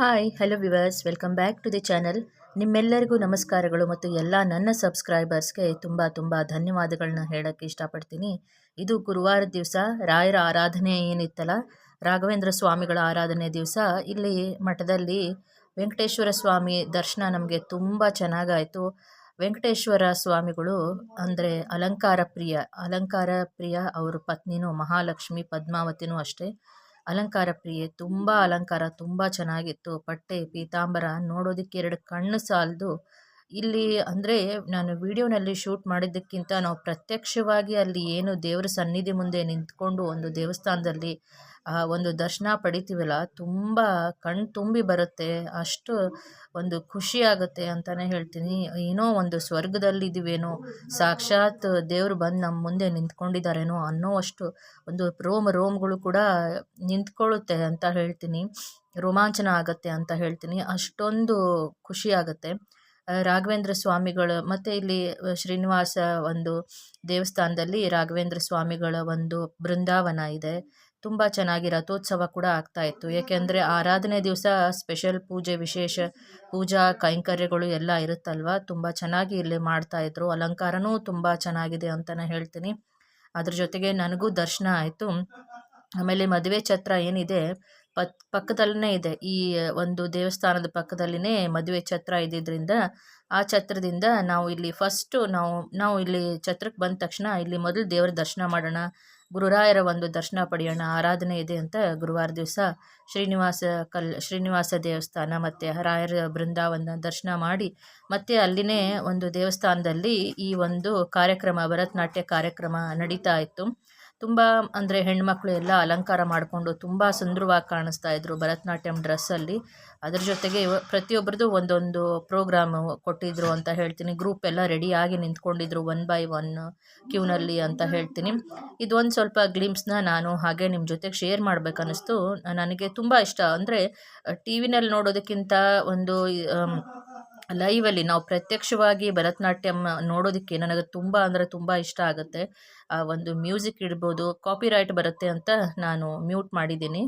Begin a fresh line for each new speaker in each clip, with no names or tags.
Hi hello viewers welcome back to the channel ನಿಮ್ಮೆಲ್ಲರಿಗೂ ನಮಸ್ಕಾರಗಳು ಮತ್ತು ಎಲ್ಲ ನನ್ನ ಸಬ್ಸ್ಕ್ರೈಬರ್ಸ್ಗೆ ತುಂಬ ತುಂಬ ಧನ್ಯವಾದಗಳನ್ನ ಹೇಳೋಕ್ಕೆ ಇಷ್ಟಪಡ್ತೀನಿ. ಇದು ಗುರುವಾರದ ದಿವಸ, ರಾಯರ ಆರಾಧನೆ ಏನಿತ್ತಲ್ಲ, ರಾಘವೇಂದ್ರ ಸ್ವಾಮಿಗಳ ಆರಾಧನೆ ದಿವಸ. ಇಲ್ಲಿ ಮಠದಲ್ಲಿ ವೆಂಕಟೇಶ್ವರ ಸ್ವಾಮಿ ದರ್ಶನ ನಮಗೆ ತುಂಬ ಚೆನ್ನಾಗಾಯಿತು. ವೆಂಕಟೇಶ್ವರ ಸ್ವಾಮಿಗಳು ಅಂದರೆ ಅಲಂಕಾರ ಪ್ರಿಯ ಅಲಂಕಾರ ಪ್ರಿಯ ಅವ್ರ ಪತ್ನಿನೂ ಮಹಾಲಕ್ಷ್ಮಿ ಪದ್ಮಾವತಿನೂ ಅಷ್ಟೇ. ಅಲಂಕಾರ ಪ್ರಿಯೆ, ತುಂಬ ಅಲಂಕಾರ, ತುಂಬ ಚೆನ್ನಾಗಿತ್ತು. ಪಟ್ಟೆ, ಪೀತಾಂಬರ ನೋಡೋದಕ್ಕೆ ಎರಡು ಕಣ್ಣು ಸಾಲದು. ಇಲ್ಲಿ ಅಂದರೆ ನಾನು ವಿಡಿಯೋನಲ್ಲಿ ಶೂಟ್ ಮಾಡಿದ್ದಕ್ಕಿಂತ ನಾವು ಪ್ರತ್ಯಕ್ಷವಾಗಿ ಅಲ್ಲಿ ಏನು ದೇವರ ಸನ್ನಿಧಿ ಮುಂದೆ ನಿಂತ್ಕೊಂಡು ಒಂದು ದೇವಸ್ಥಾನದಲ್ಲಿ ಆ ಒಂದು ದರ್ಶನ ಪಡಿತೀವಲ್ಲ, ತುಂಬ ಕಣ್ಣು ತುಂಬಿ ಬರುತ್ತೆ, ಅಷ್ಟು ಒಂದು ಖುಷಿ ಆಗುತ್ತೆ ಅಂತಲೇ ಹೇಳ್ತೀನಿ. ಏನೋ ಒಂದು ಸ್ವರ್ಗದಲ್ಲಿದ್ದೀವೇನೋ, ಸಾಕ್ಷಾತ್ ದೇವರು ಬಂದು ನಮ್ಮ ಮುಂದೆ ನಿಂತ್ಕೊಂಡಿದ್ದಾರೇನೋ ಅನ್ನೋ ಅಷ್ಟು ಒಂದು ರೋಮ್ ರೋಮ್ಗಳು ಕೂಡ ನಿಂತ್ಕೊಳ್ಳುತ್ತೆ ಅಂತ ಹೇಳ್ತೀನಿ. ರೋಮಾಂಚನ ಆಗುತ್ತೆ ಅಂತ ಹೇಳ್ತೀನಿ. ಅಷ್ಟೊಂದು ಖುಷಿ ಆಗುತ್ತೆ. ರಾಘವೇಂದ್ರ ಸ್ವಾಮಿಗಳು, ಮತ್ತು ಇಲ್ಲಿ ಶ್ರೀನಿವಾಸ ಒಂದು ದೇವಸ್ಥಾನದಲ್ಲಿ ರಾಘವೇಂದ್ರ ಸ್ವಾಮಿಗಳ ಒಂದು ಬೃಂದಾವನ ಇದೆ. ತುಂಬ ಚೆನ್ನಾಗಿ ರಥೋತ್ಸವ ಕೂಡ ಆಗ್ತಾ ಇತ್ತು. ಏಕೆಂದರೆ ಆರಾಧನೆ ದಿವಸ ಸ್ಪೆಷಲ್ ಪೂಜೆ, ವಿಶೇಷ ಪೂಜಾ, ಕೈಂಕರ್ಯಗಳು ಎಲ್ಲ ಇರುತ್ತಲ್ವ? ತುಂಬ ಚೆನ್ನಾಗಿ ಇಲ್ಲಿ ಮಾಡ್ತಾಯಿದ್ರು ಅಲಂಕಾರನೂ ತುಂಬ ಚೆನ್ನಾಗಿದೆ ಅಂತಲೇ ಹೇಳ್ತೀನಿ. ಅದ್ರ ಜೊತೆಗೆ ನನಗೂ ದರ್ಶನ ಆಯಿತು. ಆಮೇಲೆ ಮದುವೆ ಛತ್ರ ಏನಿದೆ ಪತ್ ಪಕ್ಕದಲ್ಲೇ ಇದೆ. ಈ ಒಂದು ದೇವಸ್ಥಾನದ ಪಕ್ಕದಲ್ಲಿನೇ ಮದುವೆ ಛತ್ರ ಇದ್ದಿದ್ದರಿಂದ ಆ ಛತ್ರದಿಂದ ನಾವು ಇಲ್ಲಿ ಫಸ್ಟು ನಾವು ನಾವು ಇಲ್ಲಿ ಛತ್ರಕ್ಕೆ ಬಂದ ತಕ್ಷಣ ಇಲ್ಲಿ ಮೊದಲು ದೇವರ ದರ್ಶನ ಮಾಡೋಣ ಗುರುರಾಯರ ಒಂದು ದರ್ಶನ ಪಡೆಯೋಣ, ಆರಾಧನೆ ಇದೆ ಅಂತ ಗುರುವಾರ ದಿವಸ ಶ್ರೀನಿವಾಸ ಕಲ್, ಶ್ರೀನಿವಾಸ ದೇವಸ್ಥಾನ ಮತ್ತು ರಾಯರ ಬೃಂದಾವನ ದರ್ಶನ ಮಾಡಿ, ಮತ್ತೆ ಅಲ್ಲಿನೇ ಒಂದು ದೇವಸ್ಥಾನದಲ್ಲಿ ಈ ಒಂದು ಕಾರ್ಯಕ್ರಮ, ಭರತನಾಟ್ಯ ಕಾರ್ಯಕ್ರಮ ನಡೀತಾ ಇತ್ತು. ತುಂಬ ಅಂದರೆ ಹೆಣ್ಮಕ್ಳು ಎಲ್ಲ ಅಲಂಕಾರ ಮಾಡಿಕೊಂಡು ತುಂಬ ಸುಂದರವಾಗಿ ಕಾಣಿಸ್ತಾ ಇದ್ರು ಭರತನಾಟ್ಯಂ ಡ್ರೆಸ್ಸಲ್ಲಿ ಅದ್ರ ಜೊತೆಗೆ ಇವ ಪ್ರತಿಯೊಬ್ಬರದ್ದು ಒಂದೊಂದು ಪ್ರೋಗ್ರಾಮು ಕೊಟ್ಟಿದ್ರು ಅಂತ ಹೇಳ್ತೀನಿ. ಗ್ರೂಪ್ ಎಲ್ಲ ರೆಡಿಯಾಗಿ ನಿಂತ್ಕೊಂಡಿದ್ರು ಒನ್ ಬೈ ಒನ್ ಕ್ಯೂನಲ್ಲಿ ಅಂತ ಹೇಳ್ತೀನಿ. ಇದು ಒಂದು ಸ್ವಲ್ಪ ಗ್ಲಿಮ್ಸ್ನ ನಾನು ಹಾಗೆ ನಿಮ್ಮ ಜೊತೆಗೆ ಶೇರ್ ಮಾಡಬೇಕನ್ನಿಸ್ತು. ನನಗೆ ತುಂಬ ಇಷ್ಟ. ಅಂದರೆ ಟಿ ವಿನಲ್ಲಿ ನೋಡೋದಕ್ಕಿಂತ ಒಂದು ಲೈವಲ್ಲಿ ನಾವು ಪ್ರತ್ಯಕ್ಷವಾಗಿ ಭರತನಾಟ್ಯಂ ನೋಡೋದಕ್ಕೆ ನನಗೆ ತುಂಬ ಅಂದರೆ ತುಂಬ ಇಷ್ಟ ಆಗುತ್ತೆ. ಆ, ಒಂದು ಮ್ಯೂಸಿಕ್ ಇಡ್ಬೋದು ಕಾಪಿರೈಟ್ ಬರುತ್ತೆ ಅಂತ ನಾನು ಮ್ಯೂಟ್ ಮಾಡಿದ್ದೀನಿ.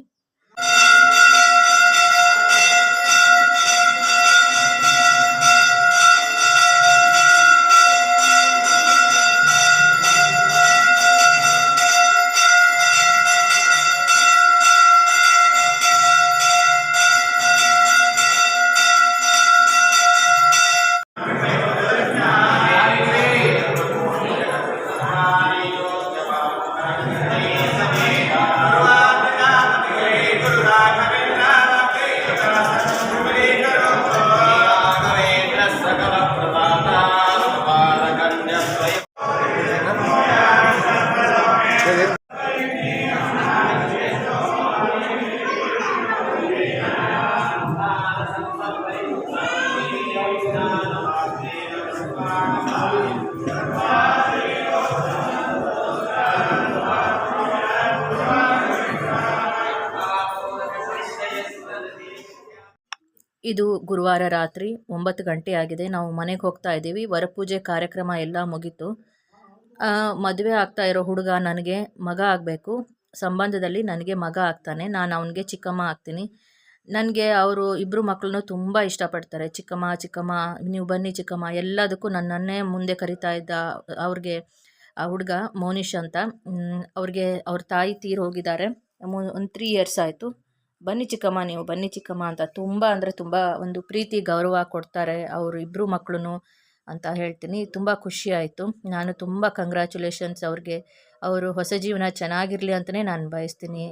ಇದು ಗುರುವಾರ ರಾತ್ರಿ ಒಂಬತ್ತು ಗಂಟೆ ಆಗಿದೆ. ನಾವು ಮನೆಗೆ ಹೋಗ್ತಾ ಇದ್ದೀವಿ. ವರಪೂಜೆ ಕಾರ್ಯಕ್ರಮ ಎಲ್ಲ ಮುಗೀತು. ಮದುವೆ ಆಗ್ತಾ ಇರೋ ಹುಡುಗ ನನಗೆ ಮಗ ಆಗಬೇಕು. ಸಂಬಂಧದಲ್ಲಿ ನನಗೆ ಮಗ ಆಗ್ತಾನೆ. ನಾನು ಅವನಿಗೆ ಚಿಕ್ಕಮ್ಮ ಆಗ್ತೀನಿ. ನನಗೆ ಅವರು ಇಬ್ಬರು ಮಕ್ಕಳನ್ನು ತುಂಬ ಇಷ್ಟಪಡ್ತಾರೆ. ಚಿಕ್ಕಮ್ಮ ಚಿಕ್ಕಮ್ಮ, ನೀವು ಬನ್ನಿ ಚಿಕ್ಕಮ್ಮ. ಎಲ್ಲದಕ್ಕೂ ನನ್ನನ್ನೇ ಮುಂದೆ ಕರಿತಾ ಇದ್ದ ಅವ್ರಿಗೆ, ಆ ಹುಡುಗ ಮೋನಿಶ್ ಅಂತ. ಅವ್ರಿಗೆ ಅವ್ರ ತಾಯಿ ತೀರು ಹೋಗಿದ್ದಾರೆ. ಒಂದು ತ್ರೀ ಇಯರ್ಸ್ ಆಯಿತು. ಬನ್ನಿ ಚಿಕ್ಕಮ್ಮ, ನೀವು ಬನ್ನಿ ಚಿಕ್ಕಮ್ಮ ಅಂತ ತುಂಬ ಅಂದರೆ ತುಂಬ ಒಂದು ಪ್ರೀತಿ, ಗೌರವ ಕೊಡ್ತಾರೆ ಅವರು ಇಬ್ಬರು ಮಕ್ಕಳು ಅಂತ ಹೇಳ್ತೀನಿ. ತುಂಬ ಖುಷಿ ಆಯಿತು. ನಾನು ತುಂಬ ಕಂಗ್ರ್ಯಾಚುಲೇಷನ್ಸ್ ಅವ್ರಿಗೆ. ಅವರು ಹೊಸ ಜೀವನ ಚೆನ್ನಾಗಿರಲಿ ಅಂತಲೇ ನಾನು ಬಯಸ್ತೀನಿ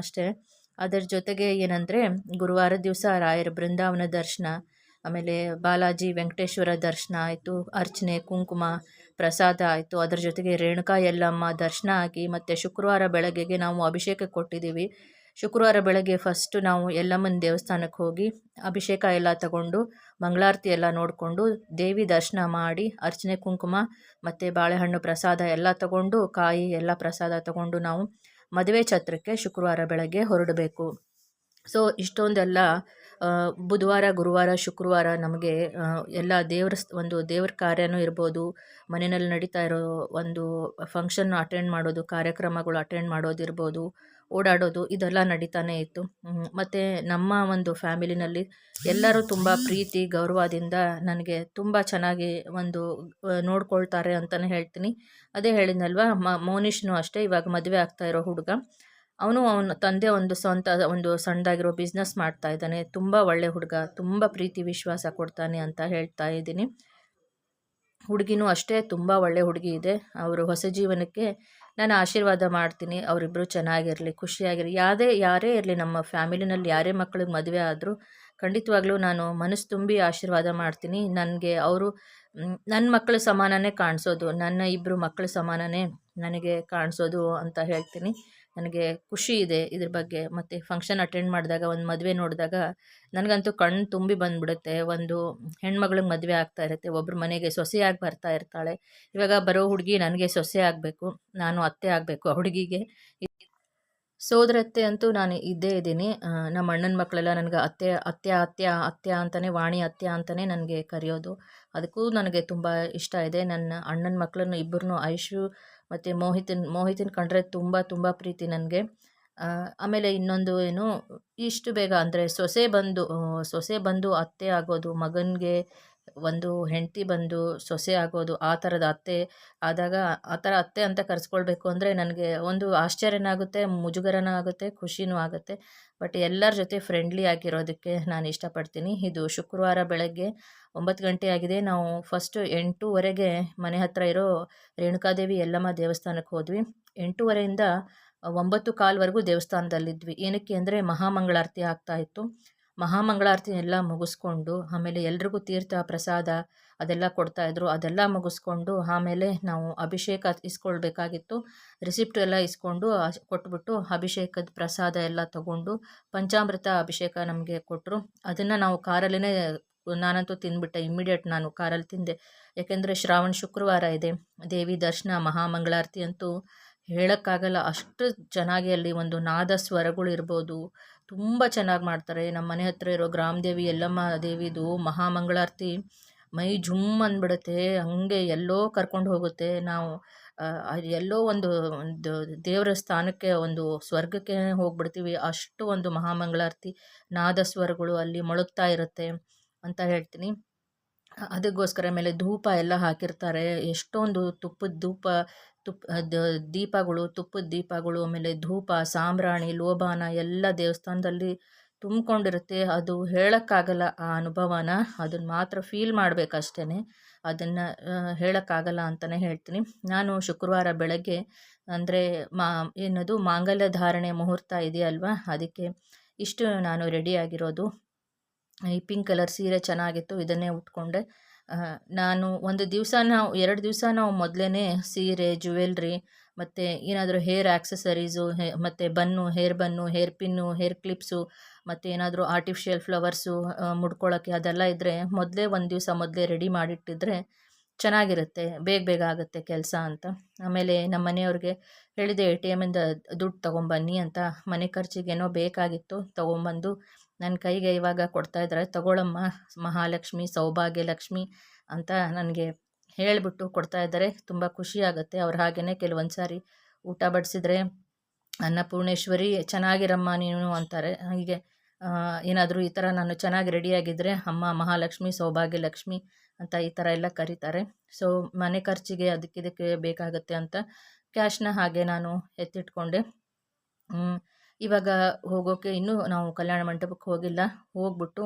ಅಷ್ಟೇ. ಅದರ ಜೊತೆಗೆ ಏನಂದರೆ ಗುರುವಾರ ದಿವಸ ರಾಯರ ಬೃಂದಾವನ ದರ್ಶನ, ಆಮೇಲೆ ಬಾಲಾಜಿ ವೆಂಕಟೇಶ್ವರ ದರ್ಶನ ಆಯಿತು, ಅರ್ಚನೆ, ಕುಂಕುಮ, ಪ್ರಸಾದ ಆಯಿತು. ಅದರ ಜೊತೆಗೆ ರೇಣುಕಾ ಯಲ್ಲಮ್ಮ ದರ್ಶನ ಆಗಿ ಮತ್ತು ಶುಕ್ರವಾರ ಬೆಳಗ್ಗೆಗೆ ನಾವು ಅಭಿಷೇಕ ಕೊಟ್ಟಿದ್ದೀವಿ. ಶುಕ್ರವಾರ ಬೆಳಗ್ಗೆ ಫಸ್ಟು ನಾವು ಯಲ್ಲಮ್ಮನ ದೇವಸ್ಥಾನಕ್ಕೆ ಹೋಗಿ ಅಭಿಷೇಕ ಎಲ್ಲ ತಗೊಂಡು, ಮಂಗಳಾರತಿ ಎಲ್ಲ ನೋಡಿಕೊಂಡು, ದೇವಿ ದರ್ಶನ ಮಾಡಿ, ಅರ್ಚನೆ ಕುಂಕುಮ ಮತ್ತು ಬಾಳೆಹಣ್ಣು ಪ್ರಸಾದ ಎಲ್ಲ ತಗೊಂಡು, ಕಾಯಿ ಎಲ್ಲ ಪ್ರಸಾದ ತಗೊಂಡು ನಾವು ಮದುವೆ ಛತ್ರಕ್ಕೆ ಶುಕ್ರವಾರ ಬೆಳಗ್ಗೆ ಹೊರಡಬೇಕು. ಸೊ ಇಷ್ಟೊಂದೆಲ್ಲ ಬುಧವಾರ, ಗುರುವಾರ, ಶುಕ್ರವಾರ ನಮಗೆ ಎಲ್ಲ ದೇವ್ರ ಒಂದು ದೇವ್ರ ಕಾರ್ಯನೂ ಇರ್ಬೋದು, ಮನೆಯಲ್ಲಿ ನಡೀತಾ ಇರೋ ಒಂದು ಫಂಕ್ಷನ್ ಅಟೆಂಡ್ ಮಾಡೋದು, ಕಾರ್ಯಕ್ರಮಗಳು ಅಟೆಂಡ್ ಮಾಡೋದಿರ್ಬೋದು ಓಡಾಡೋದು ಇದೆಲ್ಲ ನಡೀತಾನೆ ಇತ್ತು. ಮತ್ತು ನಮ್ಮ ಒಂದು ಫ್ಯಾಮಿಲಿನಲ್ಲಿ ಎಲ್ಲರೂ ತುಂಬ ಪ್ರೀತಿ, ಗೌರವದಿಂದ ನನಗೆ ತುಂಬ ಚೆನ್ನಾಗಿ ಒಂದು ನೋಡ್ಕೊಳ್ತಾರೆ ಅಂತಲೇ ಹೇಳ್ತೀನಿ. ಅದೇ ಹೇಳಿದ್ನಲ್ವ, ಮ ಮೋನಿಷ್ನು ಅಷ್ಟೇ, ಇವಾಗ ಮದುವೆ ಆಗ್ತಾ ಇರೋ ಹುಡುಗ. ಅವನು ಅವನ ತಂದೆ ಒಂದು ಸ್ವಂತ, ಒಂದು ಸಣ್ಣದಾಗಿರೋ ಬಿಸ್ನೆಸ್ ಮಾಡ್ತಾ ಇದ್ದಾನೆ. ತುಂಬ ಒಳ್ಳೆ ಹುಡುಗ, ತುಂಬ ಪ್ರೀತಿ, ವಿಶ್ವಾಸ ಕೊಡ್ತಾನೆ ಅಂತ ಹೇಳ್ತಾ ಇದ್ದೀನಿ. ಹುಡುಗಿನೂ ಅಷ್ಟೇ, ತುಂಬ ಒಳ್ಳೆ ಹುಡುಗಿ ಇದೆ. ಅವರು ಹೊಸ ಜೀವನಕ್ಕೆ ನಾನು ಆಶೀರ್ವಾದ ಮಾಡ್ತೀನಿ ಅವರಿಬ್ಬರು ಚೆನ್ನಾಗಿರಲಿ, ಖುಷಿಯಾಗಿರಲಿ. ಯಾವುದೇ ಯಾರೇ ಇರಲಿ, ನಮ್ಮ ಫ್ಯಾಮಿಲಿನಲ್ಲಿ ಯಾರೇ ಮಕ್ಕಳಿಗೆ ಮದುವೆ ಆದರೂ ಖಂಡಿತವಾಗ್ಲೂ ನಾನು ಮನಸ್ಸು ತುಂಬಿ ಆಶೀರ್ವಾದ ಮಾಡ್ತೀನಿ. ನನಗೆ ಅವರು ನನ್ನ ಮಕ್ಕಳ ಸಮಾನನೇ ಕಾಣಿಸೋದು, ನನ್ನ ಇಬ್ಬರು ಮಕ್ಕಳು ಸಮಾನನೇ ನನಗೆ ಕಾಣಿಸೋದು ಅಂತ ಹೇಳ್ತೀನಿ. ನನಗೆ ಖುಷಿ ಇದೆ ಇದ್ರ ಬಗ್ಗೆ. ಮತ್ತು ಫಂಕ್ಷನ್ ಅಟೆಂಡ್ ಮಾಡಿದಾಗ, ಒಂದು ಮದುವೆ ನೋಡಿದಾಗ ನನಗಂತೂ ಕಣ್ಣು ತುಂಬಿ ಬಂದುಬಿಡುತ್ತೆ. ಒಂದು ಹೆಣ್ಮಗಳಿಗೆ ಮದುವೆ ಆಗ್ತಾ ಇರುತ್ತೆ ಒಬ್ಬರು ಮನೆಗೆ ಸೊಸೆಯಾಗಿ ಬರ್ತಾ ಇರ್ತಾಳೆ. ಇವಾಗ ಬರೋ ಹುಡುಗಿ ನನಗೆ ಸೊಸೆ ಆಗಬೇಕು, ನಾನು ಅತ್ತೆ ಆಗಬೇಕು ಆ ಹುಡುಗಿಗೆ. ಸೋದರತ್ತೆ ಅಂತೂ ನಾನು ಇದ್ದೇ ಇದ್ದೀನಿ. ನಮ್ಮ ಅಣ್ಣನ ಮಕ್ಕಳೆಲ್ಲ ನನಗೆ ಅತ್ತೆ ಅತ್ಯ ಅತ್ಯ ಅತ್ಯ ಅಂತಲೇ ವಾಣಿ ಅತ್ಯ ಅಂತಲೇ ನನಗೆ ಕರೆಯೋದು. ಅದಕ್ಕೂ ನನಗೆ ತುಂಬ ಇಷ್ಟ ಇದೆ. ನನ್ನ ಅಣ್ಣನ ಮಕ್ಕಳನ್ನು ಇಬ್ಬರನ್ನೂ ಐಶು ಮತ್ತು ಮೋಹಿತನ್ ಮೋಹಿತನ್ ಕಂಡ್ರೆ ತುಂಬ ತುಂಬ ಪ್ರೀತಿ ನನಗೆ. ಆಮೇಲೆ ಇನ್ನೊಂದು ಏನು, ಇಷ್ಟು ಬೇಗ ಅಂದರೆ ಸೊಸೆ ಬಂದು ಸೊಸೆ ಬಂದು ಅತ್ತೆ ಆಗೋದು, ಮಗನಿಗೆ ಒಂದು ಹೆಂಡತಿ ಬಂದು ಸೊಸೆ ಆಗೋದು, ಆ ಥರದ ಅತ್ತೆ ಆದಾಗ ಆ ಥರ ಅತ್ತೆ ಅಂತ ಕರೆಸ್ಕೊಳ್ಬೇಕು ಅಂದರೆ ನನಗೆ ಒಂದು ಆಶ್ಚರ್ಯನೂ ಆಗುತ್ತೆ, ಮುಜುಗರನೂ ಆಗುತ್ತೆ, ಖುಷಿನೂ ಆಗುತ್ತೆ. ಬಟ್ ಎಲ್ಲರ ಜೊತೆ ಫ್ರೆಂಡ್ಲಿ ಆಗಿರೋದಕ್ಕೆ ನಾನು ಇಷ್ಟಪಡ್ತೀನಿ. ಇದು ಶುಕ್ರವಾರ ಬೆಳಗ್ಗೆ ಒಂಬತ್ತು ಗಂಟೆ ಆಗಿದೆ. ನಾವು ಫಸ್ಟು ಎಂಟೂವರೆಗೆ ಮನೆ ಹತ್ತಿರ ಇರೋ ರೇಣುಕಾದೇವಿ ಯಲ್ಲಮ್ಮ ದೇವಸ್ಥಾನಕ್ಕೆ ಹೋದ್ವಿ. ಎಂಟೂವರೆಯಿಂದ ಒಂಬತ್ತು ಕಾಲ್ವರೆಗೂ ದೇವಸ್ಥಾನದಲ್ಲಿದ್ವಿ. ಏನಕ್ಕೆ ಅಂದರೆ ಮಹಾಮಂಗಳಾರತಿ ಆಗ್ತಾ ಇತ್ತು. ಮಹಾಮಂಗಳಾರತಿ ಎಲ್ಲ ಮುಗಿಸ್ಕೊಂಡು, ಆಮೇಲೆ ಎಲ್ರಿಗೂ ತೀರ್ಥ ಪ್ರಸಾದ ಅದೆಲ್ಲ ಕೊಡ್ತಾ ಕೊಡ್ತಾಯಿದ್ರು ಅದೆಲ್ಲ ಮುಗಿಸ್ಕೊಂಡು ಆಮೇಲೆ ನಾವು ಅಭಿಷೇಕ ಇಸ್ಕೊಳ್ಬೇಕಾಗಿತ್ತು. ರಿಸಿಪ್ಟ್ ಎಲ್ಲ ಇಸ್ಕೊಂಡು ಕೊಟ್ಬಿಟ್ಟು ಅಭಿಷೇಕದ ಪ್ರಸಾದ ಎಲ್ಲ ತಗೊಂಡು ಪಂಚಾಮೃತ ಅಭಿಷೇಕ ನಮಗೆ ಕೊಟ್ಟರು ಅದನ್ನು ನಾವು ಕಾರಲ್ಲೇ ನಾನಂತೂ ತಿಂದ್ಬಿಟ್ಟೆ ಇಮ್ಮಿಡಿಯೇಟ್ ನಾನು ಕಾರಲ್ಲಿ ತಿಂದೆ. ಯಾಕೆಂದರೆ ಶ್ರಾವಣ ಶುಕ್ರವಾರ ಇದೆ, ದೇವಿ ದರ್ಶನ, ಮಹಾಮಂಗಳಾರತಿ ಅಂತೂ ಹೇಳೋಕ್ಕಾಗಲ್ಲ. ಅಷ್ಟು ಚೆನ್ನಾಗಿ ಅಲ್ಲಿ ಒಂದು ನಾದ ಸ್ವರಗಳು ಇರ್ಬೋದು. ತುಂಬ ಚೆನ್ನಾಗಿ ಮಾಡ್ತಾರೆ. ನಮ್ಮ ಮನೆ ಹತ್ರ ಇರೋ ಗ್ರಾಮದೇವಿ ಯಲ್ಲಮ್ಮ ದೇವಿದು ಮಹಾಮಂಗಳಾರತಿ ಮೈ ಜುಮ್ ಅಂದ್ಬಿಡುತ್ತೆ. ಹಂಗೆ ಎಲ್ಲೋ ಕರ್ಕೊಂಡು ಹೋಗುತ್ತೆ. ನಾವು ಎಲ್ಲೋ ಒಂದು ಒಂದು ದೇವರ ಸ್ಥಾನಕ್ಕೆ ಒಂದು ಸ್ವರ್ಗಕ್ಕೆ ಹೋಗ್ಬಿಡ್ತೀವಿ. ಅಷ್ಟು ಒಂದು ಮಹಾಮಂಗಳಾರತಿ ನಾದ ಸ್ವರಗಳು ಅಲ್ಲಿ ಮೊಳಗ್ತಾ ಇರುತ್ತೆ ಅಂತ ಹೇಳ್ತೀನಿ. ಅದಕ್ಕೋಸ್ಕರ ಮೇಲೆ ಧೂಪ ಎಲ್ಲ ಹಾಕಿರ್ತಾರೆ. ಎಷ್ಟೊಂದು ತುಪ್ಪದ ಧೂಪ ತುಪ್ಪ ದೀಪಗಳು, ತುಪ್ಪದ ದೀಪಗಳು, ಆಮೇಲೆ ಧೂಪ, ಸಾಂಬ್ರಾಣಿ, ಲೋಭಾನ ಎಲ್ಲ ದೇವಸ್ಥಾನದಲ್ಲಿ ತುಂಬಿಕೊಂಡಿರುತ್ತೆ. ಅದು ಹೇಳೋಕ್ಕಾಗಲ್ಲ ಆ ಅನುಭವನ. ಅದನ್ನು ಮಾತ್ರ ಫೀಲ್ ಮಾಡಬೇಕಷ್ಟೇ ಅದನ್ನು ಹೇಳೋಕ್ಕಾಗಲ್ಲ ಅಂತಲೇ ಹೇಳ್ತೀನಿ. ನಾನು ಶುಕ್ರವಾರ ಬೆಳಗ್ಗೆ, ಅಂದರೆ ಮಾ, ಏನದು, ಮಾಂಗಲ್ಯ ಧಾರಣೆ ಮುಹೂರ್ತ ಇದೆಯಲ್ವಾ? ಅದಕ್ಕೆ ಇಷ್ಟು ನಾನು ರೆಡಿಯಾಗಿರೋದು ಈ ಪಿಂಕ್ ಕಲರ್ ಸೀರೆ ಚೆನ್ನಾಗಿತ್ತು, ಇದನ್ನೇ ಉಟ್ಕೊಂಡೆ. ನಾನು ಒಂದು ದಿವಸ ನಾವು, ಎರಡು ದಿವಸ ನಾವು ಮೊದಲೇ ಸೀರೆ ಜುವೆಲ್ರಿ ಮತ್ತು ಏನಾದರೂ ಹೇರ್ ಆ್ಯಕ್ಸಸರೀಸು ಹೇ, ಮತ್ತು bun hair bun hair pin hair clips ಮತ್ತು ಏನಾದರೂ ಆರ್ಟಿಫಿಷಿಯಲ್ ಫ್ಲವರ್ಸು ಮುಡ್ಕೊಳ್ಳೋಕ್ಕೆ ಅದೆಲ್ಲ ಇದ್ದರೆ ಮೊದಲೇ ಒಂದು ದಿವಸ ಮೊದಲೇ ರೆಡಿ ಮಾಡಿಟ್ಟಿದ್ರೆ ಚೆನ್ನಾಗಿರುತ್ತೆ, ಬೇಗ ಬೇಗ ಆಗುತ್ತೆ ಕೆಲಸ ಅಂತ. ಆಮೇಲೆ ನಮ್ಮ ಮನೆಯವ್ರಿಗೆ ಹೇಳಿದೆ, ಎ ಟಿ ಎಮ್ಮಿಂದ ದುಡ್ಡು ತೊಗೊಂಬನ್ನಿ ಅಂತ. ಮನೆ ಖರ್ಚಿಗೇನೋ ಬೇಕಾಗಿತ್ತು ತೊಗೊಂಬಂದು ನನ್ನ ಕೈಗೆ ಇವಾಗ ಕೊಡ್ತಾ ಇದ್ದಾರೆ ತಗೊಳಮ್ಮ, ಮಹಾಲಕ್ಷ್ಮಿ ಸೌಭಾಗ್ಯ ಲಕ್ಷ್ಮಿ ಅಂತ ನನಗೆ ಹೇಳಿಬಿಟ್ಟು ಕೊಡ್ತಾ ಇದ್ದಾರೆ. ತುಂಬ ಖುಷಿ ಆಗುತ್ತೆ ಅವ್ರು ಹಾಗೆಯೇ ಕೆಲವೊಂದು ಸಾರಿ ಊಟ ಬಡಿಸಿದ್ರೆ ಅನ್ನಪೂರ್ಣೇಶ್ವರಿ ಚೆನ್ನಾಗಿರಮ್ಮ ನೀನು ಅಂತಾರೆ. ಹೀಗೆ ಏನಾದರೂ ಈ ಥರ ನಾನು ಚೆನ್ನಾಗಿ ರೆಡಿಯಾಗಿದ್ದರೆ ಅಮ್ಮ, ಮಹಾಲಕ್ಷ್ಮಿ ಸೌಭಾಗ್ಯ ಲಕ್ಷ್ಮಿ ಅಂತ ಈ ಥರ ಎಲ್ಲ ಕರೀತಾರೆ. ಸೊ ಮನೆ ಖರ್ಚಿಗೆ ಅದಕ್ಕೆ ಇದಕ್ಕೆ ಬೇಕಾಗುತ್ತೆ ಅಂತ ಕ್ಯಾಶ್ನ ಹಾಗೆ ನಾನು ಎತ್ತಿಟ್ಕೊಂಡೆ. ಇವಾಗ ಹೋಗೋಕ್ಕೆ ಇನ್ನೂ ನಾವು ಕಲ್ಯಾಣ ಮಂಟಪಕ್ಕೆ ಹೋಗಿಲ್ಲ. ಹೋಗ್ಬಿಟ್ಟು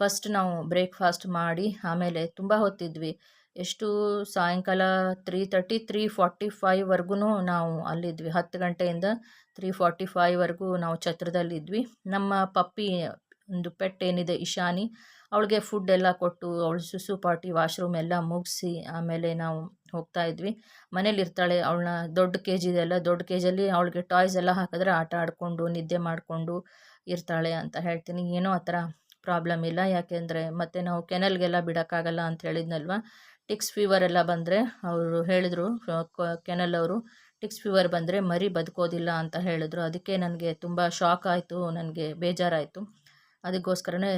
ಫಸ್ಟ್ ನಾವು ಬ್ರೇಕ್ಫಾಸ್ಟ್ ಮಾಡಿ ಆಮೇಲೆ ತುಂಬ ಹೊತ್ತಿದ್ವಿ. ಎಷ್ಟು ಸಾಯಂಕಾಲ ತ್ರೀ ತರ್ಟಿ ತ್ರೀ ಫಾರ್ಟಿ ಫೈವ್ವರೆಗೂ ನಾವು ಅಲ್ಲಿದ್ವಿ. ಹತ್ತು ಗಂಟೆಯಿಂದ ತ್ರೀ ಫಾರ್ಟಿ ಫೈವ್ವರೆಗೂ ನಾವು ಛತ್ರದಲ್ಲಿದ್ವಿ. ನಮ್ಮ ಪಪ್ಪಿ, ಒಂದು ಪೆಟ್ ಏನಿದೆ, ಇಶಾನಿ ಅವಳಿಗೆ ಫುಡ್ ಎಲ್ಲ ಕೊಟ್ಟು, ಅವಳು ಸುಸು ಪಾಟಿ ವಾಶ್ರೂಮ್ ಎಲ್ಲ ಮುಗಿಸಿ, ಆಮೇಲೆ ನಾವು ಹೋಗ್ತಾ ಇದ್ವಿ. ಮನೇಲಿ ಇರ್ತಾಳೆ ಅವಳನ್ನ, ದೊಡ್ಡ ಕೇಜ್ ಇದೆಲ್ಲ ದೊಡ್ಡ ಕೇಜಲ್ಲಿ ಅವಳಿಗೆ ಟಾಯ್ಸ್ ಎಲ್ಲ ಹಾಕಿದ್ರೆ ಆಟ ಆಡಿಕೊಂಡು, ನಿದ್ದೆ ಮಾಡಿಕೊಂಡು ಇರ್ತಾಳೆ ಅಂತ ಹೇಳ್ತೀನಿ. ಏನೋ ಆ ಥರ ಪ್ರಾಬ್ಲಮ್ ಇಲ್ಲ. ಯಾಕೆಂದರೆ ಮತ್ತು ನಾವು ಕೆನಲ್ಗೆಲ್ಲ ಬಿಡೋಕ್ಕಾಗಲ್ಲ ಅಂತ ಹೇಳಿದ್ನಲ್ವ? ಟಿಕ್ಸ್ ಫೀವರ್ ಎಲ್ಲ ಬಂದರೆ ಅವರು ಹೇಳಿದರು ಕೆನಲ್ ಅವರು ಟಿಕ್ಸ್ ಫೀವರ್ ಬಂದರೆ ಮರಿ ಬದುಕೋದಿಲ್ಲ ಅಂತ ಹೇಳಿದ್ರು. ಅದಕ್ಕೆ ನನಗೆ ತುಂಬ ಶಾಕ್ ಆಯಿತು, ನನಗೆ ಬೇಜಾರಾಯಿತು. ಅದಕ್ಕೋಸ್ಕರನೇ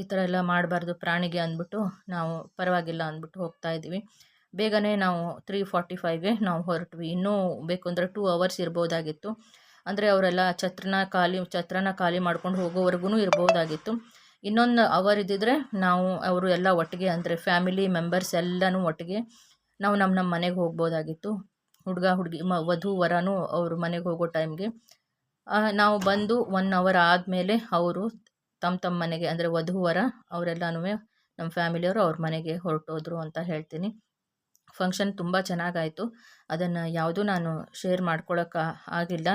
ಈ ಥರ ಎಲ್ಲ ಮಾಡಬಾರ್ದು ಪ್ರಾಣಿಗೆ ಅಂದ್ಬಿಟ್ಟು ನಾವು ಪರವಾಗಿಲ್ಲ ಅಂದ್ಬಿಟ್ಟು ಹೋಗ್ತಾ ಇದ್ದೀವಿ. ಬೇಗನೆ ನಾವು ತ್ರೀ ಫಾರ್ಟಿ ಫೈವ್ಗೆ ನಾವು ಹೊರಟ್ವಿ. ಇನ್ನೂ ಬೇಕು ಅಂದರೆ ಟೂ ಅವರ್ಸ್ ಇರ್ಬೋದಾಗಿತ್ತು. ಅಂದರೆ ಅವರೆಲ್ಲ ಛತ್ರನ ಖಾಲಿ ಛತ್ರನ ಖಾಲಿ ಮಾಡ್ಕೊಂಡು ಹೋಗೋವರೆಗೂ ಇರ್ಬೋದಾಗಿತ್ತು. ಇನ್ನೊಂದು ಅವರ್ ಇದ್ದಿದ್ರೆ ನಾವು, ಅವರು ಎಲ್ಲ ಒಟ್ಟಿಗೆ ಅಂದರೆ ಫ್ಯಾಮಿಲಿ ಮೆಂಬರ್ಸ್ ಎಲ್ಲನೂ ಒಟ್ಟಿಗೆ ನಾವು ನಮ್ಮ ನಮ್ಮ ಮನೆಗೆ ಹೋಗ್ಬೋದಾಗಿತ್ತು. ಹುಡುಗ, ಹುಡುಗಿ, ಮ, ವಧು, ವರನೂ ಅವರು ಮನೆಗೆ ಹೋಗೋ ಟೈಮ್ಗೆ ನಾವು ಬಂದು ಒನ್ ಅವರ್ ಆದಮೇಲೆ ಅವರು ತಮ್ಮ ತಮ್ಮ ಮನೆಗೆ ಅಂದರೆ ವಧುವರ ಅವರೆಲ್ಲನೂ ನಮ್ಮ ಫ್ಯಾಮಿಲಿಯವರು ಅವ್ರ ಮನೆಗೆ ಹೊರಟೋದ್ರು ಅಂತ ಹೇಳ್ತೀನಿ. ಫಂಕ್ಷನ್ ತುಂಬ ಚೆನ್ನಾಗಾಯಿತು. ಅದನ್ನು ಯಾವುದೂ ನಾನು ಶೇರ್ ಮಾಡ್ಕೊಳಕ್ಕೆ ಆಗಿಲ್ಲ.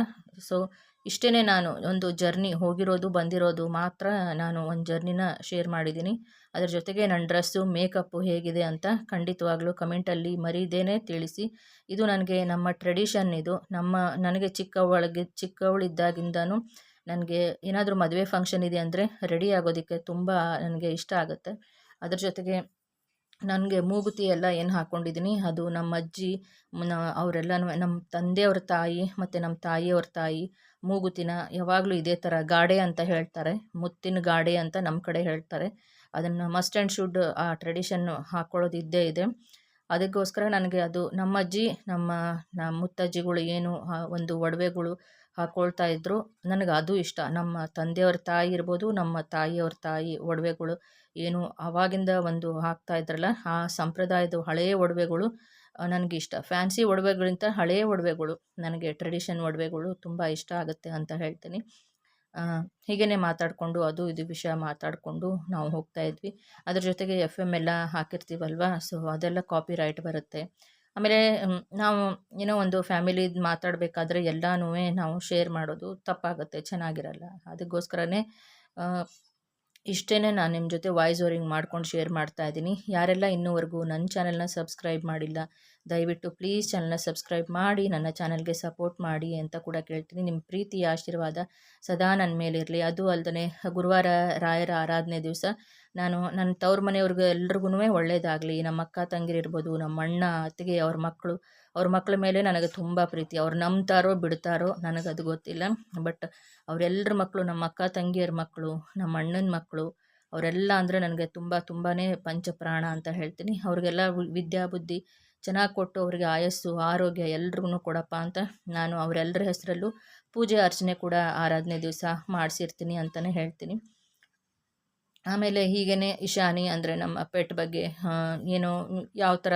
ಸೊ ಇಷ್ಟೇ ನಾನು ಒಂದು ಜರ್ನಿ ಹೋಗಿರೋದು, ಬಂದಿರೋದು ಮಾತ್ರ ನಾನು ಒಂದು ಜರ್ನಿನ ಶೇರ್ ಮಾಡಿದ್ದೀನಿ. ಅದರ ಜೊತೆಗೆ ನನ್ನ ಡ್ರೆಸ್ಸು ಮೇಕಪ್ಪು ಹೇಗಿದೆ ಅಂತ ಖಂಡಿತವಾಗ್ಲೂ ಕಮೆಂಟಲ್ಲಿ ಮರೀದೇನೆ ತಿಳಿಸಿ. ಇದು ನನಗೆ ನಮ್ಮ ಟ್ರೆಡಿಷನ್ ಇದು. ನಮ್ಮ, ನನಗೆ ಚಿಕ್ಕವಳಿಗೆ, ಚಿಕ್ಕವಳಿದ್ದಾಗಿಂದನೂ ನನಗೆ ಏನಾದರೂ ಮದುವೆ ಫಂಕ್ಷನ್ ಇದೆ ಅಂದರೆ ರೆಡಿ ಆಗೋದಕ್ಕೆ ತುಂಬ ನನಗೆ ಇಷ್ಟ ಆಗುತ್ತೆ. ಅದ್ರ ಜೊತೆಗೆ ನನಗೆ ಮೂಗುತಿ ಎಲ್ಲ ಏನು ಹಾಕ್ಕೊಂಡಿದ್ದೀನಿ ಅದು ನಮ್ಮ ಅಜ್ಜಿ ಅವರೆಲ್ಲನೂ ನಮ್ಮ ತಂದೆಯವ್ರ ತಾಯಿ ಮತ್ತು ನಮ್ಮ ತಾಯಿಯವ್ರ ತಾಯಿ ಮೂಗುತಿನ ಯಾವಾಗಲೂ ಇದೇ ಥರ ಗಾಡೆ ಅಂತ ಹೇಳ್ತಾರೆ, ಮುತ್ತಿನ ಗಾಡೆ ಅಂತ ನಮ್ಮ ಕಡೆ ಹೇಳ್ತಾರೆ. ಅದನ್ನು ಮಸ್ಟ್ ಆ್ಯಂಡ್ ಶುಡ್ ಆ ಟ್ರೆಡಿಷನ್ನು ಹಾಕ್ಕೊಳ್ಳೋದು ಇದ್ದೇ ಇದೆ. ಅದಕ್ಕೋಸ್ಕರ ನನಗೆ ಅದು ನಮ್ಮ ಅಜ್ಜಿ, ನಮ್ಮ ನಮ್ಮ ಮುತ್ತಜ್ಜಿಗಳು ಏನು ಒಂದು ಒಡವೆಗಳು ಹಾಕ್ಕೊಳ್ತಾ ಇದ್ದರು ನನಗೆ ಅದು ಇಷ್ಟ. ನಮ್ಮ ತಂದೆಯವ್ರ ತಾಯಿ ಇರ್ಬೋದು, ನಮ್ಮ ತಾಯಿಯವ್ರ ತಾಯಿ ಒಡವೆಗಳು ಏನು ಆವಾಗಿಂದ ಒಂದು ಹಾಕ್ತಾ ಇದ್ರಲ್ಲ, ಆ ಸಂಪ್ರದಾಯದ ಹಳೆಯ ಒಡವೆಗಳು ನನಗಿಷ್ಟ ಫ್ಯಾನ್ಸಿ ಒಡವೆಗಳಿಂತ ಹಳೆಯ ಒಡವೆಗಳು ನನಗೆ ಟ್ರೆಡಿಷನ್ ಒಡವೆಗಳು ತುಂಬ ಇಷ್ಟ ಆಗುತ್ತೆ ಅಂತ ಹೇಳ್ತೀನಿ. ಹೀಗೇ ಮಾತಾಡಿಕೊಂಡು, ಅದು ಇದು ವಿಷಯ ಮಾತಾಡಿಕೊಂಡು ನಾವು ಹೋಗ್ತಾ ಇದ್ವಿ. ಅದ್ರ ಜೊತೆಗೆ ಎಫ್ ಎಂ ಎಲ್ಲ ಹಾಕಿರ್ತೀವಲ್ವ, ಸೊ ಅದೆಲ್ಲ ಕಾಪಿ ರೈಟ್ ಬರುತ್ತೆ. ಆಮೇಲೆ ನಾವು ಏನೋ ಒಂದು ಫ್ಯಾಮಿಲಿದು ಮಾತಾಡಬೇಕಾದ್ರೆ ಎಲ್ಲನೂ ನಾವು ಶೇರ್ ಮಾಡೋದು ತಪ್ಪಾಗುತ್ತೆ, ಚೆನ್ನಾಗಿರಲ್ಲ. ಅದಕ್ಕೋಸ್ಕರನೇ ಇಷ್ಟೇ ನಾನು ನಿಮ್ಮ ಜೊತೆ ವಾಯ್ಸ್ ಓರಿಂಗ್ ಮಾಡ್ಕೊಂಡು ಶೇರ್ ಮಾಡ್ತಾ ಇದ್ದೀನಿ. ಯಾರೆಲ್ಲ ಇನ್ನೂವರೆಗೂ ನನ್ನ ಚಾನೆಲ್ನ ಸಬ್ಸ್ಕ್ರೈಬ್ ಮಾಡಿಲ್ಲ ದಯವಿಟ್ಟು ಪ್ಲೀಸ್ ಚಾನಲ್ನ ಸಬ್ಸ್ಕ್ರೈಬ್ ಮಾಡಿ, ನನ್ನ ಚಾನಲ್ಗೆ ಸಪೋರ್ಟ್ ಮಾಡಿ ಅಂತ ಕೂಡ ಕೇಳ್ತೀನಿ. ನಿಮ್ಮ ಪ್ರೀತಿಯ ಆಶೀರ್ವಾದ ಸದಾ ನನ್ನ ಮೇಲಿರಲಿ ಅದು ಅಲ್ಲದೆ ಗುರುವಾರ ರಾಯರ ಆರಾಧನೆ ದಿವಸ ನಾನು ನನ್ನ ತವ್ರ ಮನೆಯವ್ರಿಗೆ ಎಲ್ರಿಗೂ ಒಳ್ಳೇದಾಗಲಿ. ನಮ್ಮ ಅಕ್ಕ ತಂಗಿರಿರ್ಬೋದು ನಮ್ಮ ಅಣ್ಣ, ಅತ್ತಿಗೆ, ಅವ್ರ ಮಕ್ಕಳು ಅವ್ರ ಮಕ್ಕಳ ಮೇಲೆ ನನಗೆ ತುಂಬ ಪ್ರೀತಿ. ಅವ್ರು ನಂಬ್ತಾರೋ ಬಿಡ್ತಾರೋ ನನಗದು ಗೊತ್ತಿಲ್ಲ. ಬಟ್ ಅವರೆಲ್ಲರ ಮಕ್ಕಳು ನಮ್ಮ ಅಕ್ಕ ತಂಗಿಯರ ಮಕ್ಕಳು ನಮ್ಮ ಅಣ್ಣನ ಮಕ್ಕಳು ಅವರೆಲ್ಲ ಅಂದರೆ ನನಗೆ ತುಂಬ ತುಂಬಾ ಪಂಚಪ್ರಾಣ ಅಂತ ಹೇಳ್ತೀನಿ. ಅವ್ರಿಗೆಲ್ಲ ವಿದ್ಯಾ ಬುದ್ಧಿ ಚೆನ್ನಾಗಿ ಕೊಟ್ಟು ಅವರಿಗೆ ಆಯಸ್ಸು, ಆರೋಗ್ಯ ಎಲ್ರಿಗೂ ಕೊಡಪ್ಪ ಅಂತ ನಾನು ಅವರೆಲ್ಲರ ಹೆಸರಲ್ಲೂ ಪೂಜೆ ಅರ್ಚನೆ ಕೂಡ ಆರಾಧನೆ ದಿವಸ ಮಾಡಿಸಿರ್ತೀನಿ ಅಂತಲೇ ಹೇಳ್ತೀನಿ. ಆಮೇಲೆ ಹೀಗೇ ಇಶಾನಿ ಅಂದರೆ ನಮ್ಮ ಪೆಟ್ ಬಗ್ಗೆ ಏನೋ ಯಾವ ಥರ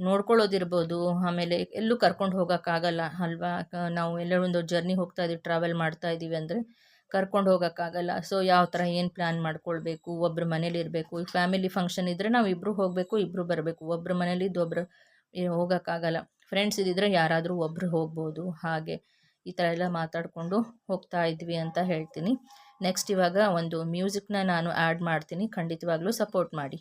ನೋಡ್ಕೊಳ್ಳೋದಿರ್ಬೋದು, ಆಮೇಲೆ ಎಲ್ಲೂ ಕರ್ಕೊಂಡು ಹೋಗೋಕ್ಕಾಗಲ್ಲ ಅಲ್ವಾ? ನಾವು ಎಲ್ಲರೂ ಒಂದು ಜರ್ನಿ ಹೋಗ್ತಾ ಇದ್ದೀವಿ ಟ್ರಾವೆಲ್ ಮಾಡ್ತಾ ಇದ್ದೀವಿ ಅಂದರೆ ಕರ್ಕೊಂಡು ಹೋಗೋಕ್ಕಾಗಲ್ಲ. ಸೊ ಯಾವ ಥರ ಏನು ಪ್ಲ್ಯಾನ್ ಮಾಡ್ಕೊಳ್ಬೇಕು ಒಬ್ಬರು ಮನೇಲಿ ಇರಬೇಕು ಫ್ಯಾಮಿಲಿ ಫಂಕ್ಷನ್ ಇದ್ದರೆ ನಾವು ಇಬ್ಬರು ಹೋಗಬೇಕು ಇಬ್ಬರು ಬರಬೇಕು ಒಬ್ಬರು ಮನೇಲಿದ್ದು ಒಬ್ಬರು ಹೋಗೋಕ್ಕಾಗಲ್ಲ. ಫ್ರೆಂಡ್ಸ್ ಇದ್ದಿದ್ರೆ ಯಾರಾದರೂ ಒಬ್ಬರು ಹೋಗ್ಬೋದು, ಹಾಗೆ ಈ ಥರ ಎಲ್ಲ ಮಾತಾಡಿಕೊಂಡು ಹೋಗ್ತಾ ಇದ್ವಿ ಅಂತ ಹೇಳ್ತೀನಿ. ನೆಕ್ಸ್ಟ್ ಇವಾಗ ಒಂದು ಮ್ಯೂಸಿಕ್ನ ನಾನು ಆ್ಯಡ್ ಮಾಡ್ತೀನಿ. ಖಂಡಿತವಾಗ್ಲೂ ಸಪೋರ್ಟ್ ಮಾಡಿ.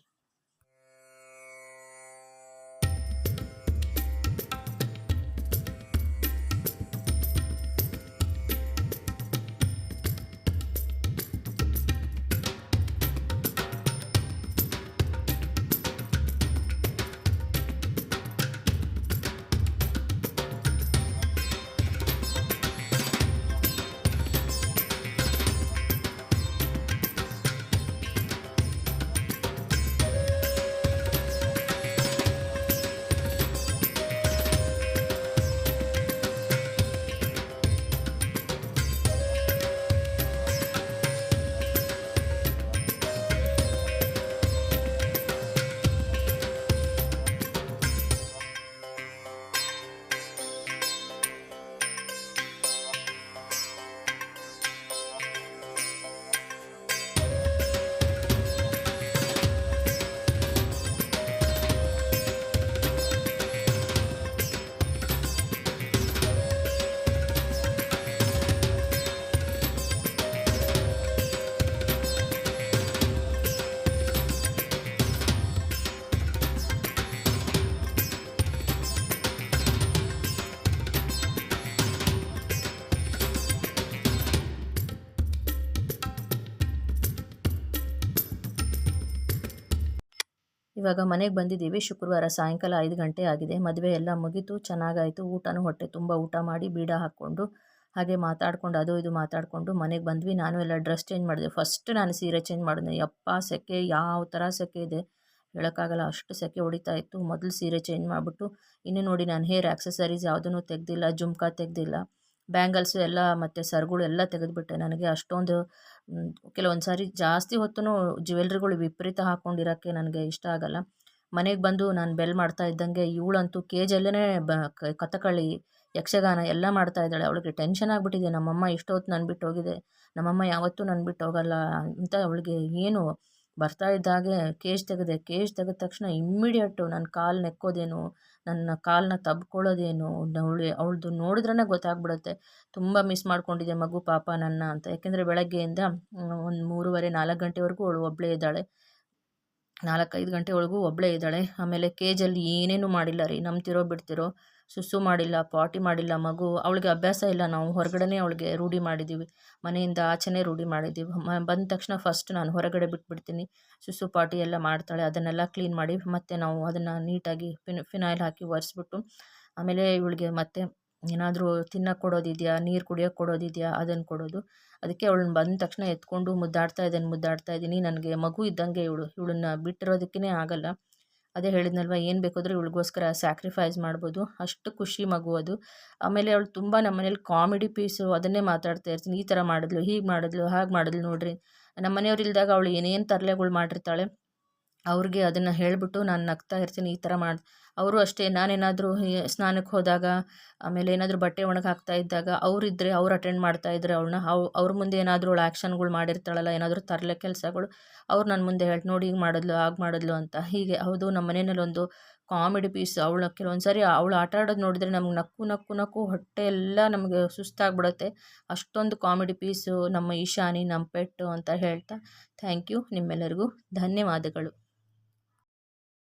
ಇವಾಗ ಮನೆಗೆ ಬಂದಿದ್ದೀವಿ, ಶುಕ್ರವಾರ ಸಾಯಂಕಾಲ ಐದು ಗಂಟೆ ಆಗಿದೆ. ಮದುವೆ ಎಲ್ಲ ಮುಗೀತು, ಚೆನ್ನಾಗಾಯಿತು. ಊಟನೂ ಹೊಟ್ಟೆ ತುಂಬ ಊಟ ಮಾಡಿ ಬೀಡ ಹಾಕ್ಕೊಂಡು ಹಾಗೆ ಮಾತಾಡ್ಕೊಂಡು, ಅದು ಇದು ಮಾತಾಡಿಕೊಂಡು ಮನೆಗೆ ಬಂದ್ವಿ. ನಾನು ಎಲ್ಲ ಡ್ರೆಸ್ ಚೇಂಜ್ ಮಾಡಿದೆ. ಫಸ್ಟ್ ನಾನು ಸೀರೆ ಚೇಂಜ್ ಮಾಡಿದೆ ಯಪ್ಪ, ಸೆಕೆ ಯಾವ ಥರ ಸೆಕೆ ಇದೆ? ಹೇಳೋಕ್ಕಾಗಲ್ಲ. ಅಷ್ಟು ಸೆಕೆ ಹೊಡಿತಾ ಇತ್ತು. ಮೊದಲು ಸೀರೆ ಚೇಂಜ್ ಮಾಡಿಬಿಟ್ಟು, ಇನ್ನು ನೋಡಿ ನಾನು ಹೇರ್ ಆಕ್ಸೆಸರೀಸ್ ಯಾವುದನ್ನು ತೆಗೆದಿಲ್ಲ, ಜುಮ್ಕಾ ತೆಗೆದಿಲ್ಲ. ಬ್ಯಾಂಗಲ್ಸು ಎಲ್ಲ ಮತ್ತು ಸರಗಳು ಎಲ್ಲ ತೆಗೆದುಬಿಟ್ಟೆ. ನನಗೆ ಅಷ್ಟೊಂದು ಕೆಲವೊಂದು ಸಾರಿ ಜಾಸ್ತಿ ಹೊತ್ತು ಜ್ಯುವೆಲ್ರಿಗಳು ವಿಪರೀತ ಹಾಕ್ಕೊಂಡಿರೋಕ್ಕೆ ನನಗೆ ಇಷ್ಟ ಆಗಲ್ಲ. ಮನೆಗೆ ಬಂದು ನಾನು ಬೆಲ್ ಮಾಡ್ತಾ ಇದ್ದಂಗೆ ಇವಳಂತೂ ಕೇಜಲ್ಲೇ ಬ ಕಥಕಳಿ, ಯಕ್ಷಗಾನ ಎಲ್ಲ ಮಾಡ್ತಾ ಇದ್ದಾಳೆ. ಅವಳಿಗೆ ಟೆನ್ಷನ್ ಆಗಿಬಿಟ್ಟಿದೆ. ನಮ್ಮಮ್ಮ ಇಷ್ಟೊತ್ತು ನನ್ನ ಬಿಟ್ಟು ಹೋಗಿದೆ. ನಮ್ಮಮ್ಮ ಯಾವತ್ತೂ ನನ್ನ ಬಿಟ್ಟು ಹೋಗಲ್ಲ ಅಂತ ಅವಳಿಗೆ ಏನು ಬರ್ತಾ ಇದ್ದಾಗೆ ಕೇಜ್ ತೆಗೆದೆ. ಕೇಜ್ ತೆಗೆದ ತಕ್ಷಣ ಇಮ್ಮಿಡಿಯೇಟು ನನ್ನ ಕಾಲು ನೆಕ್ಕೋದೇನು ನನ್ನ ಕಾಲನ್ನ ತಬ್ಕೊಳ್ಳೋದೇನು? ಅವಳು ಅವಳದು ನೋಡಿದ್ರೇ ಗೊತ್ತಾಗ್ಬಿಡುತ್ತೆ. ತುಂಬ ಮಿಸ್ ಮಾಡ್ಕೊಂಡಿದ್ದೆ ಮಗು, ಪಾಪ ನನ್ನ ಅಂತ. ಯಾಕೆಂದರೆ ಬೆಳಗ್ಗೆಯಿಂದ ಒಂದು ಮೂರುವರೆ, ನಾಲ್ಕು ಗಂಟೆವರೆಗೂ ಅವಳು ಒಬ್ಬಳೇ ಇದ್ದಾಳೆ. ನಾಲ್ಕೈದು ಗಂಟೆ ಒಳಗೂ ಒಬ್ಬಳೇ ಇದ್ದಾಳೆ. ಆಮೇಲೆ ಕೇಜಲ್ಲಿ ಏನೇನು ಮಾಡಿಲ್ಲ ರೀ? ನಂಬ್ತಿರೋ, ಬಿಡ್ತಿರೋ? ಸುಸ್ಸು ಮಾಡಿಲ್ಲ ಪಾಟಿ ಮಾಡಿಲ್ಲ, ಮಗು, ಅವಳಿಗೆ ಅಭ್ಯಾಸ ಇಲ್ಲ. ನಾವು ಹೊರಗಡೆನೇ ಅವಳಿಗೆ ರೂಢಿ ಮಾಡಿದ್ದೀವಿ ಮನೆಯಿಂದ ಆಚೆನೇ ರೂಢಿ ಮಾಡಿದ್ದೀವಿ ಬಂದ ತಕ್ಷಣ ಫಸ್ಟ್ ನಾನು ಹೊರಗಡೆ ಬಿಟ್ಬಿಡ್ತೀನಿ. ಸುಸ್ಸು ಪಾಟಿ ಎಲ್ಲ ಮಾಡ್ತಾಳೆ. ಅದನ್ನೆಲ್ಲ ಕ್ಲೀನ್ ಮಾಡಿ ಮತ್ತೆ ನಾವು ಅದನ್ನು ನೀಟಾಗಿ ಫಿನ್, ಫಿನಾಯ್ಲ್ ಹಾಕಿ ಒರೆಸ್ಬಿಟ್ಟು, ಆಮೇಲೆ ಇವಳಿಗೆ ಮತ್ತೆ ಏನಾದರೂ ತಿನ್ನೋಕೆ ಕೊಡೋದಿದೆಯಾ, ನೀರು ಕುಡಿಯೋಕೆ ಕೊಡೋದಿದೆಯಾ ಅದನ್ನು ಕೊಡೋದು. ಅದಕ್ಕೆ ಅವಳನ್ನ ಬಂದ ತಕ್ಷಣ ಎತ್ಕೊಂಡು ಮುದ್ದಾಡ್ತಾ ಇದ್ದಾನೆ, ಮುದ್ದಾಡ್ತಾ ಇದ್ದೀನಿ. ನನಗೆ ಮಗು ಇದ್ದಂಗೆ ಇವಳು. ಇವಳನ್ನ ಬಿಟ್ಟಿರೋದಕ್ಕೇ ಆಗಲ್ಲ. ಅದೇ ಹೇಳಿದ್ನಲ್ವ, ಏನು ಬೇಕಾದರೂ ಇವಳಿಗೋಸ್ಕರ ಸ್ಯಾಕ್ರಿಫೈಸ್ ಮಾಡ್ಬೋದು. ಅಷ್ಟು ಖುಷಿ ಮಗು ಅದು. ಆಮೇಲೆ ಅವಳು ತುಂಬ ನಮ್ಮ ಮನೇಲಿ ಕಾಮಿಡಿ ಪೀಸು ಅದನ್ನೇ ಮಾತಾಡ್ತಾ ಇರ್ತೀನಿ. ಈ ಥರ ಮಾಡಿದ್ಲು, ಹೀಗೆ ಮಾಡಿದ್ಲು, ಹಾಗೆ ಮಾಡಿದ್ಲು ನೋಡ್ರಿ. ನಮ್ಮ ಮನೆಯವ್ರು ಇಲ್ದಾಗ ಅವಳು ಏನೇನು ತರಲೆಗಳು ಮಾಡಿರ್ತಾಳೆ. ಅವ್ರಿಗೆ ಅದನ್ನು ಹೇಳಿಬಿಟ್ಟು ನಾನು ನಗ್ತಾ ಇರ್ತೀನಿ ಈ ಥರ ಮಾಡಿ, ಅವರು ಅಷ್ಟೇ ನಾನೇನಾದರೂ ಸ್ನಾನಕ್ಕೆ ಹೋದಾಗ, ಆಮೇಲೆ ಏನಾದರೂ ಬಟ್ಟೆ ಒಣಗಿ ಹಾಕ್ತಾ ಇದ್ದಾಗ ಅವರಿದ್ದರೆ ಅವ್ರು ಅಟೆಂಡ್ ಮಾಡ್ತಾ ಇದ್ದರೆ ಅವ್ರನ್ನ ಅವು ಅವ್ರ ಮುಂದೆ ಏನಾದರೂ ಅವಳು ಆ್ಯಕ್ಷನ್ಗಳು ಮಾಡಿರ್ತಾಳಲ್ಲ, ಏನಾದರೂ ತರಲೆ ಕೆಲಸಗಳು, ಅವ್ರು ನನ್ನ ಮುಂದೆ ಹೇಳಿ ನೋಡಿ ಈಗ ಮಾಡಿದ್ಲು ಆಗ ಮಾಡಿದ್ಲು ಅಂತ. ಹೀಗೆ ಹೌದು ನಮ್ಮ ಮನೆಯಲ್ಲಿ ಒಂದು ಕಾಮಿಡಿ ಪೀಸ್ ಅವಳು ಕೆಲವೊಂದು ಸರಿ ಅವಳು ಆಟ ಆಡೋದು ನೋಡಿದ್ರೆ ನಮ್ಗೆ ನಕ್ಕು ನಕ್ಕು ನಕ್ಕು ಹೊಟ್ಟೆ ಎಲ್ಲ ನಮಗೆ ಸುಸ್ತಾಗ್ಬಿಡುತ್ತೆ. ಅಷ್ಟೊಂದು ಕಾಮಿಡಿ ಪೀಸು ನಮ್ಮ ಈಶಾನಿ ನಮ್ಮ ಪೆಟ್ಟು ಅಂತ ಹೇಳ್ತಾ, ಥ್ಯಾಂಕ್ ಯು ನಿಮ್ಮೆಲ್ಲರಿಗೂ, ಧನ್ಯವಾದಗಳು.